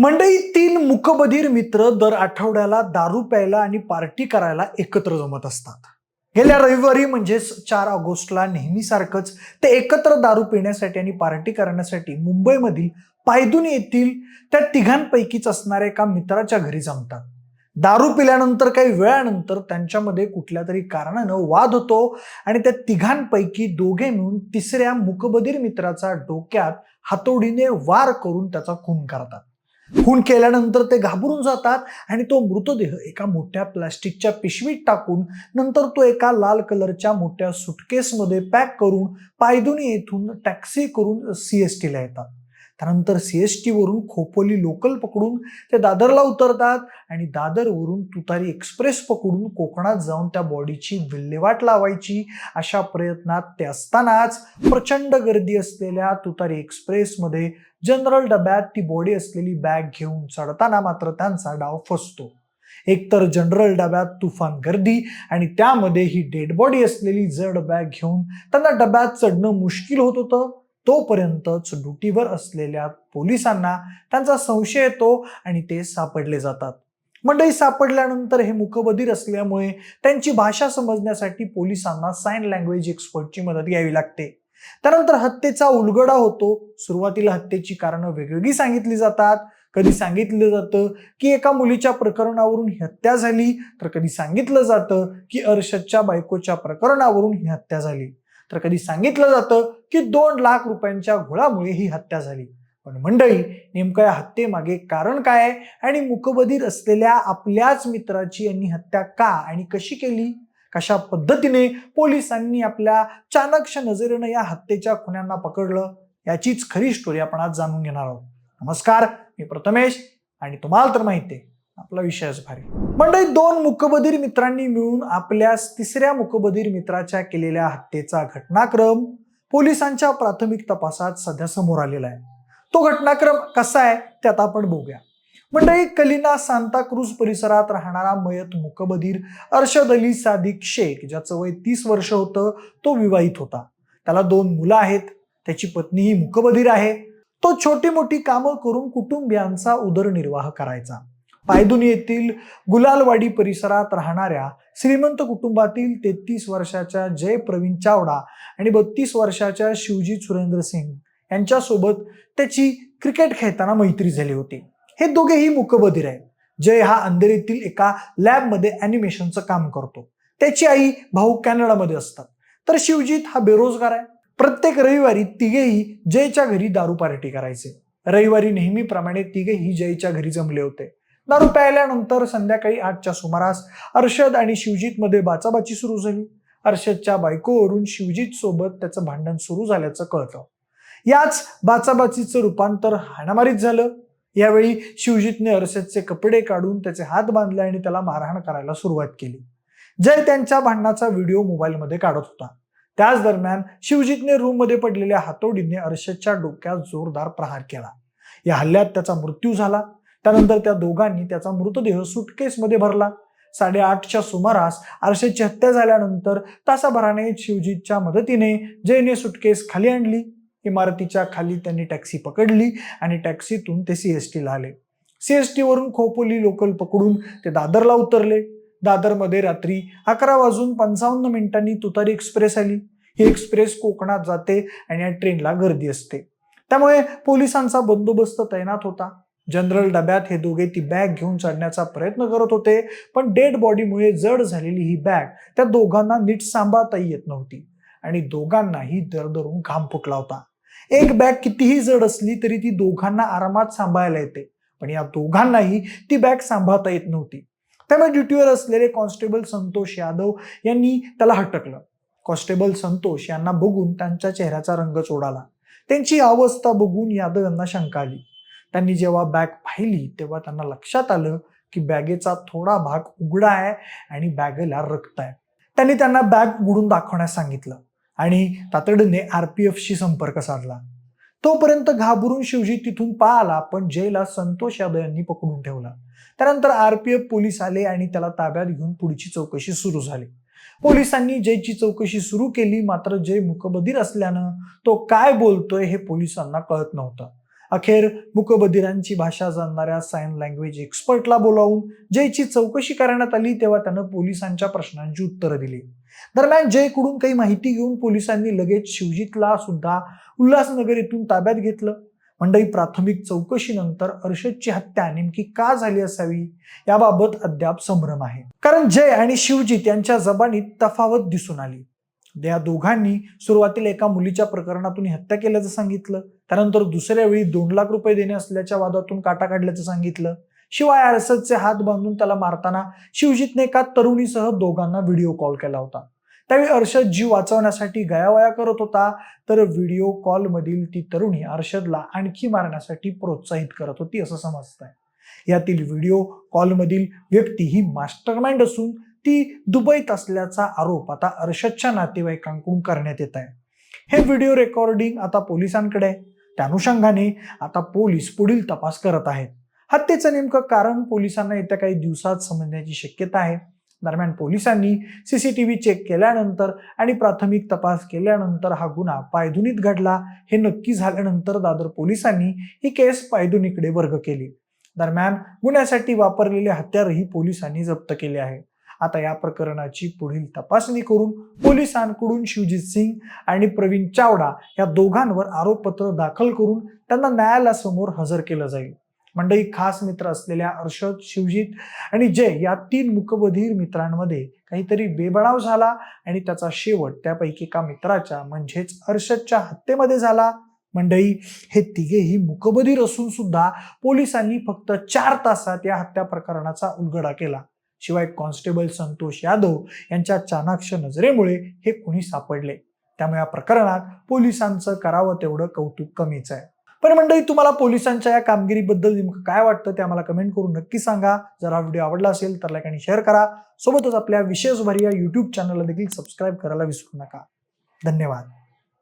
मंडई तीन मुकबधीर मित्र दर आठवड्याला दारू प्यायला आणि पार्टी करायला एकत्र जमत असतात. गेल्या रविवारी म्हणजेच चार ऑगस्टला नेहमीसारखंच ते एकत्र दारू पिण्यासाठी आणि पार्टी करण्यासाठी मुंबईमधील पायदून येथील त्या तिघांपैकीच असणाऱ्या एका मित्राच्या घरी जमतात. दारू पिल्यानंतर काही वेळानंतर त्यांच्यामध्ये कुठल्या तरी कारणानं वाद होतो आणि त्या तिघांपैकी दोघे मिळून तिसऱ्या मुकबधीर मित्राचा डोक्यात हातोडीने वार करून त्याचा खून करतात. खून केल्यानंतर ते घाबरून जातात आणि तो मृतदेह एका मोठ्या प्लास्टिकच्या पिशवीत टाकून नंतर तो एका लाल कलरच्या मोठ्या सुटकेसमध्ये पॅक करून पायदुनी येथून टॅक्सी करून सी एस टीला येतात. त्यानंतर सी एस टीवरून खोपोली लोकल पकडून ते दादरला उतरतात आणि दादरवरून तुतारी एक्सप्रेस पकडून कोकणात जाऊन त्या बॉडीची विल्हेवाट लावायची अशा प्रयत्नात ते असतानाच प्रचंड गर्दी असलेल्या तुतारी एक्सप्रेसमध्ये जनरल डब्यात ती बॉडी असलेली बॅग घेऊन चढताना मात्र त्यांचा डाव फसतो. एकतर जनरल डब्यात तुफान गर्दी आणि त्यामध्ये ही डेड बॉडी असलेली जड बॅग घेऊन त्यांना डब्यात चढणं मुश्किल होत होतं. तोपर्यंतच ड्युटीवर असलेल्या पोलिसांना त्यांचा संशय येतो आणि ते सापडले जातात. मंडळी सापडल्यानंतर हे मुकबधीर असल्यामुळे त्यांची भाषा समजण्यासाठी पोलिसांना साइन लँग्वेज एक्सपर्टची मदत घ्यावी लागते. त्यानंतर हत्येचा उलगडा होतो. सुरुवातीला हत्येची कारणं वेगवेगळी सांगितली जातात. कधी सांगितलं जातं की एका मुलीच्या प्रकरणावरून ही हत्या झाली तर कधी सांगितलं जातं की अर्षदच्या बायकोच्या प्रकरणावरून ही हत्या झाली तर कधी सांगितलं जातं की दोन लाख रुपयांच्या घोळामुळे ही हत्या झाली. पण मंडळी नेमकं या हत्येमागे कारण काय आहे? आणि मुकबधीर असलेल्या आपल्याच मित्राची यांनी हत्या का आणि कशी केली? कशा पद्धतीने पोलिसांनी आपल्या चाणक्ष नजरेनं या हत्येच्या खुन्यांना पकडलं? याचीच खरी स्टोरी आपण आज जाणून घेणार आहोत. नमस्कार मी प्रथमेश आणि तुम्हाला तर माहिती आहे आपला विषयच भारी. मंडळी दोन मुकबधीर मित्रांनी मिळून आपल्या तिसऱ्या मुकबधीर मित्राच्या केलेल्या हत्येचा घटनाक्रम पोलिसांच्या प्राथमिक तपासात सध्या समोर आलेला आहे. तो घटनाक्रम कसा आहे ते आता आपण बघूया. मंडळी कलिना सांताक्रूज परिसरात राहणारा मयत मुकबधीर अर्शद अली सादिक शेख ज्याचं वय तीस वर्ष होतं तो विवाहित होता. त्याला दोन मुलं आहेत. त्याची पत्नी ही मुकबधीर आहे. तो छोटी मोठी कामं करून कुटुंबियांचा उदरनिर्वाह करायचा. पायदुनी येथील गुलालवाडी परिसरात राहणाऱ्या श्रीमंत कुटुंबातील तेहतीस वर्षाच्या जय प्रवीण चावडा आणि बत्तीस वर्षाच्या शिवजी सुरेंद्र सिंग यांच्यासोबत त्याची क्रिकेट खेळताना मैत्री झाली होती. हे दोघेही मुकबधीर आहेत. जय हा अंधेरीतील एका लॅबमध्ये अॅनिमेशनचं काम करतो. त्याची आई भाऊ कॅनडामध्ये असतात. तर शिवजीत हा बेरोजगार आहे. प्रत्येक रविवारी तिघेही जयच्या घरी दारू पार्टी करायचे. रविवारी नेहमीप्रमाणे तिघेही जयच्या घरी जमले होते. दारू प्यायल्यानंतर संध्याकाळी आठच्या सुमारास अर्षद आणि शिवजीत मध्ये बाचाबाची सुरू झाली. अर्षदच्या बायकोवरून शिवजीत सोबत त्याचं भांडण सुरू झाल्याचं कळतं. याच बाचाबाचीचं रूपांतर हाणामारीत झालं. यावेळी शिवजीतने अर्षदचे कपडे काढून त्याचे हात बांधले आणि त्याला मारहाण करायला सुरुवात केली. जय त्यांच्या भांडणाचा व्हिडिओ मोबाईलमध्ये काढत होता. त्याच दरम्यान शिवजीतने रूममध्ये पडलेल्या हातोडीने अर्षदच्या डोक्यात जोरदार प्रहार केला. या हल्ल्यात त्याचा मृत्यू झाला. त्यानंतर त्या दोघांनी त्याचा मृतदेह सुटकेसमध्ये भरला. साडेआठच्या सुमारास आरशेची हत्या झाल्यानंतर तासाभराने शिवजीतच्या मदतीने जयने सुटकेस खाली आणली. इमारतीच्या खाली त्यांनी टॅक्सी पकडली आणि टॅक्सीतून ते सी एस टीला आले. सी एस टीवरून खोपोली लोकल पकडून ते दादरला उतरले. दादरमध्ये रात्री अकरा वाजून पंचावन्न मिनिटांनी तुतारी एक्सप्रेस आली. ही एक्सप्रेस कोकणात जाते आणि या ट्रेनला गर्दी असते. त्यामुळे पोलिसांचा बंदोबस्त तैनात होता. जनरल डब्यात हे दोघे ती बॅग घेऊन चढण्याचा प्रयत्न करत होते पण डेड बॉडीमुळे जड झालेली ही बॅग त्या दोघांना नीट सांभाळताही येत नव्हती आणि दोघांनाही दरदरून घाम फुटला होता. एक बॅग कितीही जड असली तरी ती दोघांना आरामात सांभाळायला येते पण या दोघांनाही ती बॅग सांभाळता येत नव्हती. त्यामुळे ड्युटीवर असलेले कॉन्स्टेबल संतोष यादव यांनी त्याला हटकलं. कॉन्स्टेबल संतोष यांना बघून त्यांच्या चेहऱ्याचा रंग चोडाला. त्यांची अवस्था बघून यादव यांना शंका आली. त्यांनी जेव्हा बॅग पाहिली तेव्हा त्यांना लक्षात आलं की बॅगेचा थोडा भाग उघडा आहे आणि बॅगेला रक्त आहे. त्यांनी त्यांना बॅग उघडून दाखवण्यास सांगितलं आणि तातडीने आरपीएफशी संपर्क साधला. तोपर्यंत घाबरून शिवजी तिथून पळाला पण जयला संतोष यादव यांनी पकडून ठेवला. त्यानंतर आरपीएफ पोलीस आले आणि त्याला ताब्यात घेऊन पुढची चौकशी सुरू झाली. पोलिसांनी जयची चौकशी सुरू केली मात्र जय मुकबधीर असल्यानं तो काय बोलतोय हे पोलिसांना कळत नव्हतं. अखेर मुकबधिरांची भाषा जाणणाऱ्या साइन लँग्वेज एक्सपर्टला बोलावून जयची चौकशी करण्यात आली तेव्हा त्यानं पोलिसांच्या प्रश्नांची उत्तरं दिली. दरम्यान जयकडून काही माहिती घेऊन पोलिसांनी लगेच शिवजितला सुद्धा उल्हासनगर येथून ताब्यात घेतलं. मंडई प्राथमिक चौकशीनंतर अर्षदची हत्या नेमकी का झाली असावी याबाबत अद्याप संभ्रम आहे. कारण जय आणि शिवजित यांच्या जबानीत तफावत दिसून आली. या दोघांनी सुरुवातीला एका मुलीच्या प्रकरणातून हत्या केल्याचं सांगितलं. त्यानंतर दुसऱ्या वेळी दोन लाख रुपये देणे असल्याच्या वादातून काटा काढल्याचं सांगितलं. शिवाय अर्षदचे हात बांधून त्याला मारताना शिवजितने एका तरुणीसह दोघांना व्हिडिओ कॉल केला होता. त्यावेळी अर्षद जीव वाचवण्यासाठी गयावया करत होता तर व्हिडिओ कॉल मधील ती तरुणी अर्षदला आणखी मारण्यासाठी प्रोत्साहित करत होती असं समजतंय. यातील व्हिडिओ कॉलमधील व्यक्ती ही मास्टरमाइंड असून ती दुबईत असल्याचा आरोप आता अर्षदच्या नातेवाईकांकडून करण्यात येत आहे. हे व्हिडिओ रेकॉर्डिंग आता पोलिसांकडे आहे. त्या अनुषंगाने आता पोलीस पुढील तपास करत आहेत. हत्येचं नेमकं कारण पोलिसांना येत्या काही दिवसात समजण्याची शक्यता आहे. दरम्यान पोलिसांनी सीसीटीव्ही चेक केल्यानंतर आणि प्राथमिक तपास केल्यानंतर हा गुन्हा पायधुनीत घडला हे नक्की झाल्यानंतर दादर पोलिसांनी ही केस पायधुनीकडे वर्ग केली. दरम्यान गुन्ह्यासाठी वापरलेले हत्यारही पोलिसांनी जप्त केले आहे. आता या प्रकरणाची पुढील तपासणी करून पोलिसांकडून शिवजित सिंग आणि प्रवीण चावडा या दोघांवर आरोपपत्र दाखल करून त्यांना न्यायालयासमोर हजर केलं जाईल. मंडळी खास मित्र असलेल्या अर्षद शिवजीत आणि जय या तीन मुकबधीर मित्रांमध्ये काहीतरी बेबणाव झाला आणि त्याचा शेवट त्यापैकी एका मित्राच्या म्हणजेच अर्षदच्या हत्येमध्ये झाला. मंडळी हे तिघेही मुकबधीर असून सुद्धा पोलिसांनी फक्त चार तासात या हत्या प्रकरणाचा उलगडा केला. शिवाय कॉन्स्टेबल संतोष यादव यांच्या चाणाक्ष नजरेमुळे हे कुणी सापडले? त्यामुळे या प्रकरणात पोलिसांचं करावं तेवढं कौतुक कमीच आहे. पण मंडळी तुम्हाला पोलिसांच्या या कामगिरीबद्दल नेमकं काय वाटतं ते आम्हाला कमेंट करून नक्की सांगा. जर हा व्हिडिओ आवडला असेल तर लाईक आणि शेअर करा. सोबतच आपल्या विशेष भरी या युट्यूब चॅनलला देखील सबस्क्राईब करायला विसरू नका. धन्यवाद.